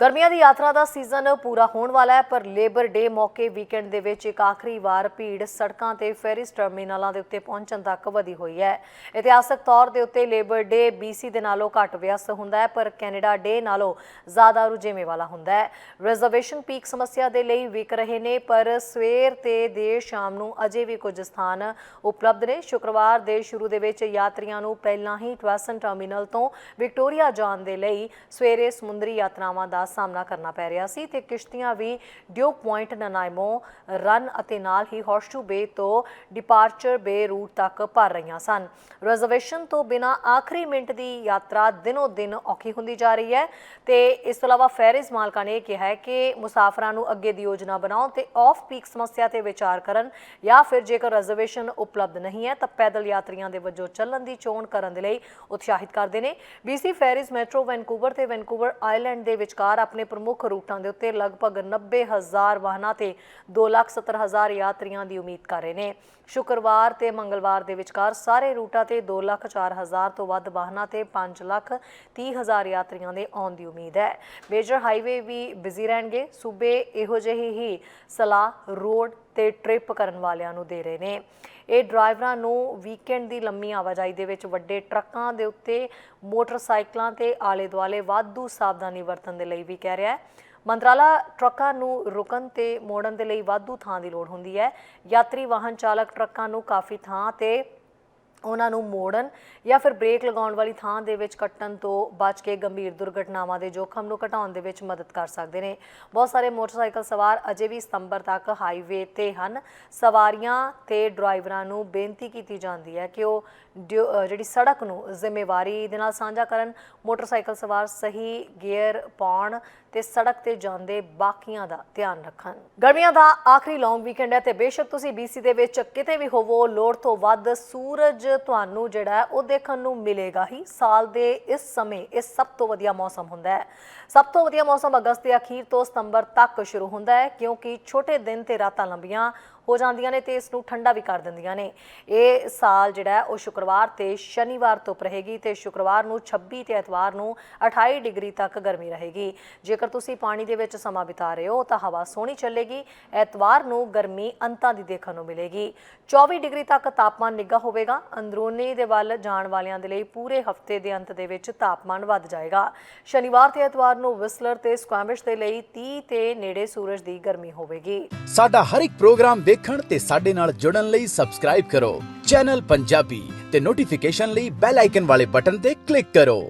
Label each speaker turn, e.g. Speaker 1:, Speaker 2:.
Speaker 1: ਗਰਮੀਆਂ ਦੀ ਯਾਤਰਾ ਦਾ ਸੀਜ਼ਨ ਪੂਰਾ ਹੋਣ ਵਾਲਾ ਹੈ, ਪਰ ਲੇਬਰ ਡੇ ਮੌਕੇ ਵੀਕਐਂਡ ਦੇ ਵਿੱਚ ਇੱਕ ਆਖਰੀ ਵਾਰ ਭੀੜ ਸੜਕਾਂ ਤੇ ਫੈਰਿਸ ਟਰਮੀਨਲਾਂ ਦੇ ਉੱਤੇ ਪਹੁੰਚਣ ਤੱਕ ਵਧੀ ਹੋਈ ਹੈ। ਇਤਿਹਾਸਕ ਤੌਰ ਦੇ ਉੱਤੇ ਲੇਬਰ ਡੇ BC ਦੇ ਨਾਲੋਂ ਘੱਟ ਵਿਅਸਤ ਹੁੰਦਾ ਹੈ, ਪਰ ਕੈਨੇਡਾ ਡੇ ਨਾਲੋਂ ਜ਼ਿਆਦਾ ਰੁਝੇਵੇਂ ਵਾਲਾ ਹੁੰਦਾ ਹੈ। ਰਿਜ਼ਰਵੇਸ਼ਨ ਪੀਕ ਸਮੱਸਿਆ ਦੇ ਲਈ ਵਿਕ ਰਹੇ ਨੇ, ਪਰ ਸਵੇਰ ਤੇ ਦੇਰ ਸ਼ਾਮ ਨੂੰ ਅਜੇ ਵੀ ਕੁਝ ਸਥਾਨ ਉਪਲਬਧ ਨੇ। ਸ਼ੁੱਕਰਵਾਰ ਦੇ ਸ਼ੁਰੂ ਦੇ ਵਿੱਚ ਯਾਤਰੀਆਂ ਨੂੰ ਪਹਿਲਾਂ ਹੀ ਟਵਾਸਨ ਟਰਮੀਨਲ ਤੋਂ ਵਿਕਟੋਰੀਆ ਜਾਣ ਦੇ ਲਈ ਸਵੇਰੇ ਸਮੁੰਦਰੀ ਯਾਤਰਾਵਾਂ ਦਾ ਸਾਹਮਣਾ ਕਰਨਾ ਪੈ ਰਿਹਾ ਸੀ ਤੇ ਕਿਸ਼ਤੀਆਂ ਵੀ ਡਿਊਕ ਪੁਆਇੰਟ ਨਨਾਇਮੋ ਰਨ ਅਤੇ ਨਾਲ ਹੀ ਹੌਰਸ਼ੂ ਬੇ ਤੋਂ ਡਿਪਾਰਚਰ ਬੇ ਰੂਟ ਤੱਕ ਭਰ ਰਹੀਆਂ ਸਨ। ਰਿਜ਼ਰਵੇਸ਼ਨ ਤੋਂ ਬਿਨਾ ਆਖਰੀ ਮਿੰਟ ਦੀ ਯਾਤਰਾ ਦਿਨੋ ਦਿਨ ਔਖੀ ਹੁੰਦੀ ਜਾ ਰਹੀ ਹੈ ਤੇ ਇਸ ਤੋਂ ਇਲਾਵਾ ਫੈਰਿਸ ਮਾਲਕਾਂ ਨੇ ਇਹ ਕਿਹਾ ਹੈ ਕਿ ਮੁਸਾਫਰਾਂ ਨੂੰ ਅੱਗੇ ਦੀ ਯੋਜਨਾ ਬਣਾਉਣ ਤੇ ਆਫ ਪੀਕ ਸਮੱਸਿਆ ਤੇ ਵਿਚਾਰ ਕਰਨ ਜਾਂ ਫਿਰ ਜੇਕਰ ਰਿਜ਼ਰਵੇਸ਼ਨ ਉਪਲਬਧ ਨਹੀਂ ਹੈ ਤਾਂ ਪੈਦਲ ਯਾਤਰੀਆਂ ਦੇ ਵਜੋਂ ਚੱਲਣ ਦੀ ਚੋਣ ਕਰਨ ਦੇ ਲਈ ਉਤਸ਼ਾਹਿਤ ਕਰਦੇ ਨੇ। BC ਫੈਰਿਸ ਮੈਟਰੋ ਵੈਨਕੂਵਰ ਤੇ ਵੈਨਕੂਵਰ ਆਈਲੈਂਡ ਦੇ ਵਿਚਕਾਰ ਆਪਣੇ ਪ੍ਰਮੁੱਖ ਰੂਟਾਂ ਦੇ ਉੱਤੇ ਲਗਭਗ 90000 ਵਾਹਨਾਂ ਤੇ 270000 ਯਾਤਰੀਆਂ ਦੀ ਉਮੀਦ ਕਰ ਰਹੇ ਨੇ। ਸ਼ੁੱਕਰਵਾਰ ਤੇ ਮੰਗਲਵਾਰ ਦੇ ਵਿਚਕਾਰ ਸਾਰੇ ਰੂਟਾਂ ਤੇ 204000 ਤੋਂ ਵੱਧ ਵਾਹਨਾਂ ਤੇ 530000 ਯਾਤਰੀਆਂ ਦੇ ਆਉਣ ਦੀ ਉਮੀਦ ਹੈ। ਮੇਜਰ ਹਾਈਵੇ ਵੀ ਬਿਜ਼ੀ ਰਹਿਣਗੇ। ਸੂਬੇ ਇਹੋ ਜਿਹੀ ਹੀ ਸਲਾਹ ਰੋਡ ਤੇ ਟ੍ਰਿਪ ਕਰਨ ਵਾਲਿਆਂ ਨੂੰ ਦੇ ਰਹੇ ਨੇ। ਇਹ ਡਰਾਈਵਰਾਂ ਨੂੰ ਵੀਕਐਂਡ ਦੀ ਲੰਮੀ ਆਵਾਜਾਈ ਦੇ ਵਿੱਚ ਵੱਡੇ ਟਰੱਕਾਂ ਦੇ ਉੱਤੇ, ਮੋਟਰਸਾਈਕਲਾਂ ਤੇ ਆਲੇ ਦੁਆਲੇ ਵਾਧੂ ਸਾਵਧਾਨੀ ਵਰਤਣ ਦੇ ਲਈ ਵੀ ਕਹਿ ਰਿਹਾ ਹੈ। ਮੰਤਰਾਲਾ ਟਰੱਕਾਂ ਨੂੰ ਰੁਕਣ ਤੇ ਮੋੜਨ ਦੇ ਲਈ ਵਾਧੂ ਥਾਂ ਦੀ ਲੋੜ ਹੁੰਦੀ ਹੈ। ਯਾਤਰੀ ਵਾਹਨ ਚਾਲਕ ਟਰੱਕਾਂ ਨੂੰ ਕਾਫੀ ਥਾਂ ਤੇ ਉਹਨਾਂ ਨੂੰ ਮੋੜਨ ਜਾਂ ਫਿਰ ਬ੍ਰੇਕ ਲਗਾਉਣ ਵਾਲੀ ਥਾਂ ਦੇ ਵਿੱਚ ਕੱਟਣ ਤੋਂ ਬਚ ਕੇ ਗੰਭੀਰ ਦੁਰਘਟਨਾਵਾਂ ਦੇ ਜੋਖਮ ਨੂੰ ਘਟਾਉਣ ਦੇ ਵਿੱਚ ਮਦਦ ਕਰ ਸਕਦੇ ਨੇ। ਬਹੁਤ ਸਾਰੇ ਮੋਟਰਸਾਈਕਲ ਸਵਾਰ ਅਜੇ ਵੀ ਸਤੰਬਰ ਤੱਕ ਹਾਈਵੇ ਤੇ ਹਨ। ਸਵਾਰੀਆਂ ਤੇ ਡਰਾਈਵਰਾਂ ਨੂੰ ਬੇਨਤੀ ਕੀਤੀ ਜਾਂਦੀ ਹੈ ਕਿ ਉਹ ਡਿਊ- ਜਿਹੜੀ ਸੜਕ ਨੂੰ ਜ਼ਿੰਮੇਵਾਰੀ ਦੇ ਨਾਲ ਸਾਂਝਾ ਕਰਨ, ਮੋਟਰਸਾਈਕਲ ਸਵਾਰ ਸਹੀ ਗੀਅਰ ਪਾਉਣ ਤੇ ਸੜਕ ਤੇ ਜਾਂਦੇ ਬਾਕੀਆਂ ਦਾ ਧਿਆਨ ਰੱਖਣ। ਗਰਮੀਆਂ ਦਾ ਆਖਰੀ ਲੌਂਗ ਵੀਕਐਂਡ ਹੈ ਤੇ ਬੇਸ਼ੱਕ ਤੁਸੀਂ BC ਦੇ ਵਿੱਚ ਕਿਤੇ ਵੀ ਹੋਵੋ, ਲੋੜ ਤੋਂ ਵੱਧ ਸੂਰਜ ਤੁਹਾਨੂੰ ਜਿਹੜਾ ਹੈ ਉਹ ਦੇਖਣ ਨੂੰ ਮਿਲੇਗਾ ਹੀ। ਸਾਲ ਦੇ ਇਸ ਸਮੇਂ ਇਹ ਸਭ ਤੋਂ ਵਧੀਆ ਮੌਸਮ ਹੁੰਦਾ ਹੈ। ਸਭ ਤੋਂ ਵਧੀਆ ਮੌਸਮ ਅਗਸਤ ਦੇ ਅਖੀਰ ਤੋਂ ਸਤੰਬਰ ਤੱਕ ਸ਼ੁਰੂ ਹੁੰਦਾ ਹੈ, ਕਿਉਂਕਿ ਛੋਟੇ ਦਿਨ ਤੇ ਰਾਤਾਂ ਲੰਬੀਆਂ ਹੋ ਜਾਂਦੀਆਂ ਨੇ ਤੇ ਇਸ ਨੂੰ ਠੰਡਾ ਵੀ ਕਰ ਦਿੰਦੀਆਂ ਨੇ। ਇਹ ਸਾਲ ਜਿਹੜਾ ਉਹ ਸ਼ੁੱਕਰਵਾਰ ਤੇ ਸ਼ਨੀਵਾਰ ਤੋਂ ਰਹੇਗੀ ਤੇ ਸ਼ੁੱਕਰਵਾਰ ਨੂੰ 26 ਤੇ ਐਤਵਾਰ ਨੂੰ 28 ਡਿਗਰੀ ਤੱਕ ਗਰਮੀ ਰਹੇਗੀ। ਜੇਕਰ ਤੁਸੀਂ ਪਾਣੀ ਦੇ ਵਿੱਚ ਸਮਾਂ ਬਿਤਾ ਰਹੇ ਹੋ ਤਾਂ ਹਵਾ ਸੋਹਣੀ ਚੱਲੇਗੀ। ਐਤਵਾਰ ਨੂੰ ਗਰਮੀ ਅੰਤਾਂ ਦੀ ਦੇਖਣ ਨੂੰ ਮਿਲੇਗੀ। 24 ਡਿਗਰੀ ਤੱਕ ਤਾਪਮਾਨ ਨਿੱਘਾ ਹੋਵੇਗਾ। ਅੰਦਰੂਨੀ ਦੇ ਵੱਲ ਜਾਣ ਵਾਲਿਆਂ ਦੇ ਲਈ ਪੂਰੇ ਹਫ਼ਤੇ ਦੇ ਅੰਤ ਦੇ ਵਿੱਚ ਤਾਪਮਾਨ ਵੱਧ ਜਾਏਗਾ। ਸ਼ਨੀਵਾਰ ਤੇ ਐਤਵਾਰ ਨੂੰ ਵਿਸਲਰ ਤੇ ਸਕੁਐਮਿਸ਼ ਦੇ ਲਈ 30 ਤੇ ਨੇੜੇ ਸੂਰਜ ਦੀ ਗਰਮੀ ਹੋਵੇਗੀ।
Speaker 2: ਸਾਡਾ ਹਰ ਇੱਕ ਪ੍ਰੋਗਰਾਮ ਦੇਖਣ ਤੇ ਸਾਡੇ ਨਾਲ ਜੁੜਨ ਲਈ ਸਬਸਕ੍ਰਾਈਬ ਕਰੋ। ਚੈਨਲ ਪੰਜਾਬੀ ਤੇ ਨੋਟੀਫਿਕੇਸ਼ਨ ਲਈ ਬੈਲ ਆਈਕਨ ਵਾਲੇ ਬਟਨ ਤੇ ਕਲਿੱਕ ਕਰੋ।